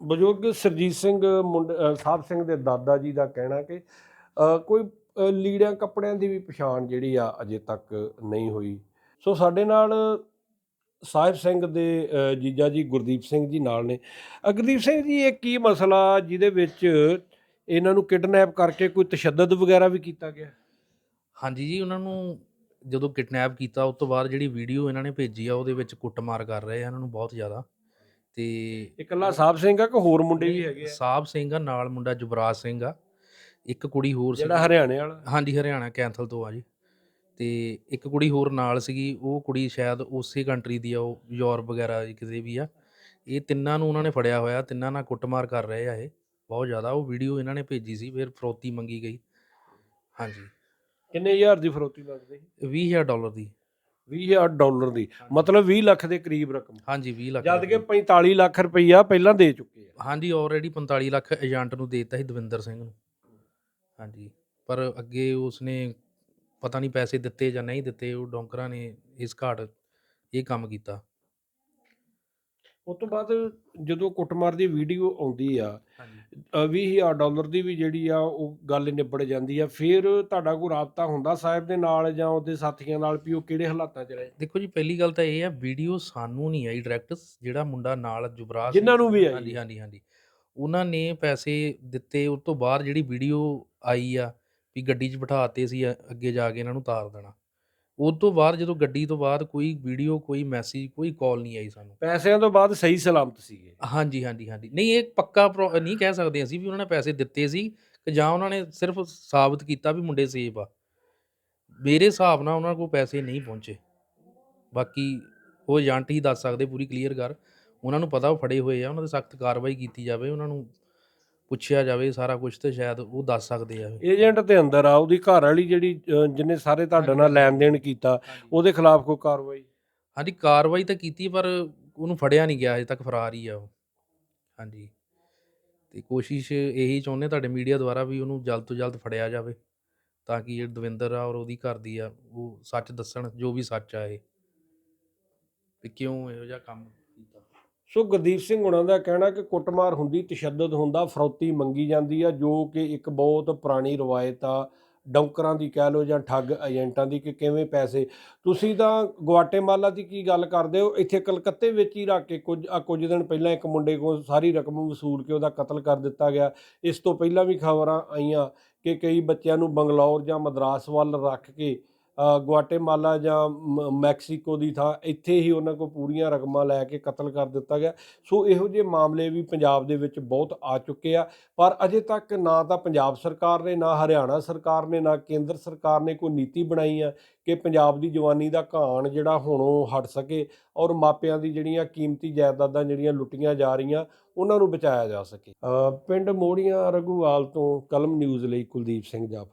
ਬਜ਼ੁਰਗ ਸਰਜੀਤ ਸਿੰਘ ਮੁੰਡ ਅ, ਸਾਹਿਬ ਸਿੰਘ ਦੇ ਦਾਦਾ ਜੀ ਦਾ ਕਹਿਣਾ ਕਿ ਅ, ਕੋਈ ਲੀੜਿਆਂ ਕੱਪੜਿਆਂ ਦੀ ਵੀ ਪਛਾਣ ਜਿਹੜੀ ਆ ਅਜੇ ਤੱਕ ਨਹੀਂ ਹੋਈ। ਸੋ ਸਾਡੇ ਨਾਲ ਸਾਹਿਬ ਸਿੰਘ ਦੇ ਜੀਜਾ ਜੀ ਗੁਰਦੀਪ ਸਿੰਘ ਜੀ ਨਾਲ ਨੇ। ਗੁਰਦੀਪ ਸਿੰਘ ਜੀ ਇਹ ਕੀ ਮਸਲਾ ਜਿਹਦੇ ਵਿੱਚ ਇਹਨਾਂ ਨੂੰ ਕਿਡਨੈਪ ਕਰਕੇ ਕੋਈ ਤਸ਼ੱਦਦ ਵਗੈਰਾ ਵੀ ਕੀਤਾ ਗਿਆ? ਹਾਂਜੀ ਜੀ ਉਹਨਾਂ ਨੂੰ ਜਦੋਂ ਕਿਡਨੈਪ ਕੀਤਾ ਉਸ ਤੋਂ ਬਾਅਦ ਜਿਹੜੀ ਵੀਡੀਓ ਇਹਨਾਂ ਨੇ ਭੇਜੀ ਆ ਉਹਦੇ ਵਿੱਚ ਕੁੱਟਮਾਰ ਕਰ ਰਹੇ ਆ ਇਹਨਾਂ ਨੂੰ ਬਹੁਤ ਜ਼ਿਆਦਾ। ਤੇ ਇਕੱਲਾ ਸਾਹਿਬ ਸਿੰਘ ਆ ਕਿ ਹੋਰ ਮੁੰਡੇ ਵੀ ਹੈਗੇ ਆ? ਸਾਹਿਬ ਸਿੰਘ ਆ ਨਾਲ ਮੁੰਡਾ ਜੁਬਰਾਜ ਸਿੰਘ ਆ। ਇੱਕ ਕੁੜੀ ਹੋਰ ਸੀ ਜਿਹੜਾ ਹਰਿਆਣੇ ਵਾਲਾ? ਹਾਂਜੀ ਹਰਿਆਣਾ ਕੈਂਥਲ ਤੋਂ ਆ ਜੀ। ਤੇ ਇੱਕ ਕੁੜੀ ਹੋਰ ਨਾਲ ਸੀਗੀ ਉਹ ਕੁੜੀ ਸ਼ਾਇਦ ਉਸੇ ਕੰਟਰੀ ਦੀ ਆ ਉਹ ਯੂਰਪ ਵਗੈਰਾ ਦੀ ਕਿਸੇ ਵੀ ਆ। ਇਹ ਤਿੰਨਾਂ ਨੂੰ ਉਹਨਾਂ ਨੇ ਫੜਿਆ ਹੋਇਆ ਤਿੰਨਾਂ ਨਾਲ ਕੁੱਟਮਾਰ ਕਰ ਰਹੇ ਆ ਇਹ। ਬਹੁਤ ਜ਼ਿਆਦਾ ਉਹ ਵੀਡੀਓ ਇਹਨਾਂ ਨੇ ਭੇਜੀ ਸੀ ਫਿਰ ਫਰੋਤੀ ਮੰਗੀ ਗਈ। ਹਾਂਜੀ। ਕਿੰਨੇ ਹਜ਼ਾਰ ਦੀ ਫਰੋਤੀ ਲੱਗਦੀ 20000 ਡਾਲਰ ਦੀ। 20000 ਡਾਲਰ ਦੀ। ਮਤਲਬ 20 ਲੱਖ ਦੇ ਕਰੀਬ ਰਕਮ। ਹਾਂਜੀ 20 ਲੱਖ ਜਦ ਕਿ ਰੁਪਏ। 45 ਲੱਖ ਰੁਪਈਆ ਪਹਿਲਾਂ ਦੇ ਚੁੱਕੇ ਆ। ਹਾਂਜੀ ਆਲਰੇਡੀ 45 ਲੱਖ ਏਜੰਟ ਨੂੰ ਦੇਤਾ ਸੀ ਦਵਿੰਦਰ ਸਿੰਘ ਨੂੰ। ਹਾਂਜੀ। ਪਰ ਅੱਗੇ ਉਸਨੇ ਪਤਾ ਨਹੀਂ ਪੈਸੇ ਦਿੱਤੇ ਜਾਂ ਨਹੀਂ ਦਿੱਤੇ ਉਹ ਡੋਂਕਰਾਂ ਨੇ ਇਸ ਘਾਟ ਇਹ ਕੰਮ ਕੀਤਾ। ਉਸ ਤੋਂ ਬਾਅਦ ਜਦੋਂ ਕੁੱਟਮਾਰ ਦੀ ਵੀਡੀਓ ਆਉਂਦੀ ਆ ਹਾਂਜੀ। ਅ, 20000 ਡਾਲਰ ਦੀ ਵੀ ਜਿਹੜੀ ਆ ਉਹ ਗੱਲ ਨਿਬੜ ਜਾਂਦੀ ਆ। ਫਿਰ ਤੁਹਾਡਾ ਕੋਈ ਰਾਬਤਾ ਹੁੰਦਾ ਸਾਹਿਬ ਦੇ ਨਾਲ ਜਾਂ ਉਹਦੇ ਸਾਥੀਆਂ ਨਾਲ ਵੀ ਉਹ ਕਿਹੜੇ ਹਾਲਾਤਾਂ 'ਚ ਰਹੇ? ਦੇਖੋ ਜੀ ਪਹਿਲੀ ਗੱਲ ਤਾਂ ਇਹ ਆ ਵੀਡੀਓ ਸਾਨੂੰ ਨਹੀਂ ਆਈ ਡਾਇਰੈਕਟ ਜਿਹੜਾ ਮੁੰਡਾ ਨਾਲ ਜੁਬਰਾਜ ਜਿਨ੍ਹਾਂ ਨੂੰ ਵੀ ਆਈ। ਹਾਂਜੀ ਹੈ। ਹਾਂਜੀ ਹਾਂਜੀ। ਉਹਨਾਂ ਨੇ ਪੈਸੇ ਦਿੱਤੇ ਉਸ ਤੋਂ ਬਾਅਦ ਜਿਹੜੀ ਵੀਡੀਓ ਆਈ ਆ ਵੀ ਗੱਡੀ 'ਚ ਬਿਠਾਤੇ ਸੀ ਅ- ਅੱਗੇ ਜਾ ਕੇ ਇਹਨਾਂ ਨੂੰ ਤਾਰ ਦੇਣਾ। ਉਸ ਤੋਂ ਬਾਅਦ ਜਦੋਂ ਗੱਡੀ ਤੋਂ ਬਾਅਦ ਕੋਈ ਵੀਡੀਓ ਕੋਈ ਮੈਸੇਜ ਕੋਈ ਕਾਲ ਨਹੀਂ ਆਈ ਸਾਨੂੰ। ਪੈਸਿਆਂ ਤੋਂ ਬਾਅਦ ਸਹੀ ਸਲਾਮਤ ਸੀਗੇ। ਹਾਂਜੀ ਹਾਂਜੀ ਹਾਂਜੀ। ਨਹੀਂ ਇਹ ਪੱਕਾ ਪ੍ਰੋ- ਨਹੀਂ ਕਹਿ ਸਕਦੇ ਅਸੀਂ ਵੀ ਉਹਨਾਂ ਨੇ ਪੈਸੇ ਦਿੱਤੇ ਸੀ ਕਿ ਜਾਂ ਉਹਨਾਂ ਨੇ ਸਿਰਫ ਸਾਬਤ ਕੀਤਾ ਵੀ ਮੁੰਡੇ ਸੇਫ ਆ। ਮੇਰੇ ਹਿਸਾਬ ਨਾਲ ਉਹਨਾਂ ਕੋਲ ਪੈਸੇ ਨਹੀਂ ਪਹੁੰਚੇ। ਬਾਕੀ ਉਹ ਏਜੰਟ ਹੀ ਦੱਸ ਸਕਦੇ ਪੂਰੀ ਕਲੀਅਰ ਕਰ। ਉਹਨਾਂ ਨੂੰ ਪਤਾ ਉਹ ਫੜੇ ਹੋਏ ਆ ਉਹਨਾਂ ਤੇ ਸਖਤ ਕਾਰਵਾਈ ਕੀਤੀ ਜਾਵੇ ਉਹਨਾਂ ਨੂੰ ਪੁੱਛਿਆ ਜਾਵੇ ਸਾਰਾ ਕੁਝ ਤੇ ਸ਼ਾਇਦ ਉਹ ਦੱਸ ਸਕਦੇ ਆ। ਏਜੰਟ ਤੇ ਅੰਦਰ ਆ ਉਹਦੀ ਘਰ ਵਾਲੀ ਜਿਹੜੀ ਅ, ਜਿਹਨੇ ਸਾਰੇ ਤੁਹਾਡੇ ਨਾਲ ਲੈਣ ਦੇਣ ਕੀਤਾ ਉਹਦੇ ਖਿਲਾਫ ਕੋਈ ਕਾਰਵਾਈ? ਹਾਂਜੀ ਕਾਰਵਾਈ ਤਾਂ ਕੀਤੀ ਪਰ ਉਹਨੂੰ ਫੜਿਆ ਨਹੀਂ ਗਿਆ ਅਜੇ ਤੱਕ ਫਰਾਰ ਹੀ ਆ ਉਹ। ਹਾਂਜੀ। ਤੇ ਕੋਸ਼ਿਸ਼ ਇਹੀ ਚਾਹੁੰਦੇ ਤੁਹਾਡੇ ਮੀਡੀਆ ਦੁਆਰਾ ਵੀ ਉਹਨੂੰ ਜਲਦ ਤੋਂ ਜਲਦ ਫੜਿਆ ਜਾਵੇ ਤਾਂ ਕਿ ਇਹ ਦਵਿੰਦਰ ਆ ਔਰ ਉਹਦੀ ਘਰ ਦੀ ਆ ਉਹ ਸੱਚ ਦੱਸਣ ਜੋ ਵੀ ਸੱਚ ਆ ਇਹ। ਵੀ ਕਿਉਂ ਇਹੋ ਜਿਹਾ ਕੰਮ ਸੋ ਗੁਰਦੀਪ ਸਿੰਘ ਹੁਣਾਂ ਦਾ ਕਹਿਣਾ ਕਿ ਕੁੱਟਮਾਰ ਹੁੰਦੀ, ਤਸ਼ੱਦਦ ਹੁੰਦਾ, ਫਰੌਤੀ ਮੰਗੀ ਜਾਂਦੀ ਆ, ਜੋ ਕਿ ਇੱਕ ਬਹੁਤ ਪੁਰਾਣੀ ਰਵਾਇਤ ਆ। ਡੌਂਕਰਾਂ ਦੀ ਕਹਿ ਲਓ ਜਾਂ ਠੱਗ ਏਜੰਟਾਂ ਦੀ ਕਿ ਕਿਵੇਂ ਪੈਸੇ। ਤੁਸੀਂ ਤਾਂ ਗੁਆਟੇਮਾਲਾ ਦੀ ਕੀ ਗੱਲ ਕਰਦੇ ਹੋ? ਇੱਥੇ ਕਲਕੱਤੇ ਵਿੱਚ ਹੀ ਰੱਖ ਕੇ ਕੁਝ, ਆ ਕੁਝ ਦਿਨ ਪਹਿਲਾਂ ਇੱਕ ਮੁੰਡੇ ਕੋਲ ਸਾਰੀ ਰਕਮ ਵਸੂਲ ਕੇ ਉਹਦਾ ਕਤਲ ਕਰ ਦਿੱਤਾ ਗਿਆ। ਇਸ ਤੋਂ ਪਹਿਲਾਂ ਵੀ ਖਬਰਾਂ ਆਈਆਂ ਕਿ ਕਈ ਬੱਚਿਆਂ ਨੂੰ ਬੰਗਲੌਰ ਜਾਂ ਮਦਰਾਸ ਵੱਲ ਰੱਖ ਕੇ ਗੁਆਟੇਮਾਲਾ ਜਾਂ ਮ- ਮੈਕਸੀਕੋ ਦੀ ਥਾਂ, ਇੱਥੇ ਹੀ ਉਹਨਾਂ ਕੋਲ ਪੂਰੀਆਂ ਰਕਮਾਂ ਲੈ ਕੇ ਕਤਲ ਕਰ ਦਿੱਤਾ ਗਿਆ। ਸੋ ਇਹੋ ਜਿਹੇ ਮਾਮਲੇ ਵੀ ਪੰਜਾਬ ਦੇ ਵਿੱਚ ਬਹੁਤ ਆ ਚੁੱਕੇ ਆ। ਪਰ ਅਜੇ ਤੱਕ ਨਾ ਤਾਂ ਪੰਜਾਬ ਸਰਕਾਰ ਨੇ, ਨਾ ਹਰਿਆਣਾ ਸਰਕਾਰ ਨੇ, ਨਾ ਕੇਂਦਰ ਸਰਕਾਰ ਨੇ ਕੋਈ ਨੀਤੀ ਬਣਾਈ ਆ ਕਿ ਪੰਜਾਬ ਦੀ ਜਵਾਨੀ ਦਾ ਘਾਣ ਜਿਹੜਾ ਹੁਣ ਉਹ ਹਟ ਸਕੇ ਔਰ ਮਾਪਿਆਂ ਦੀ ਜਿਹੜੀਆਂ ਕੀਮਤੀ ਜਾਇਦਾਦਾਂ ਜਿਹੜੀਆਂ ਲੁੱਟੀਆਂ ਜਾ ਰਹੀਆਂ, ਉਹਨਾਂ ਨੂੰ ਬਚਾਇਆ ਜਾ ਸਕੇ। ਪਿੰਡ ਮੋੜੀਆਂ ਰਘੂਵਾਲ ਤੋਂ ਕਲਮ ਨਿਊਜ਼ ਲਈ ਕੁਲਦੀਪ ਸਿੰਘ ਜਾਪ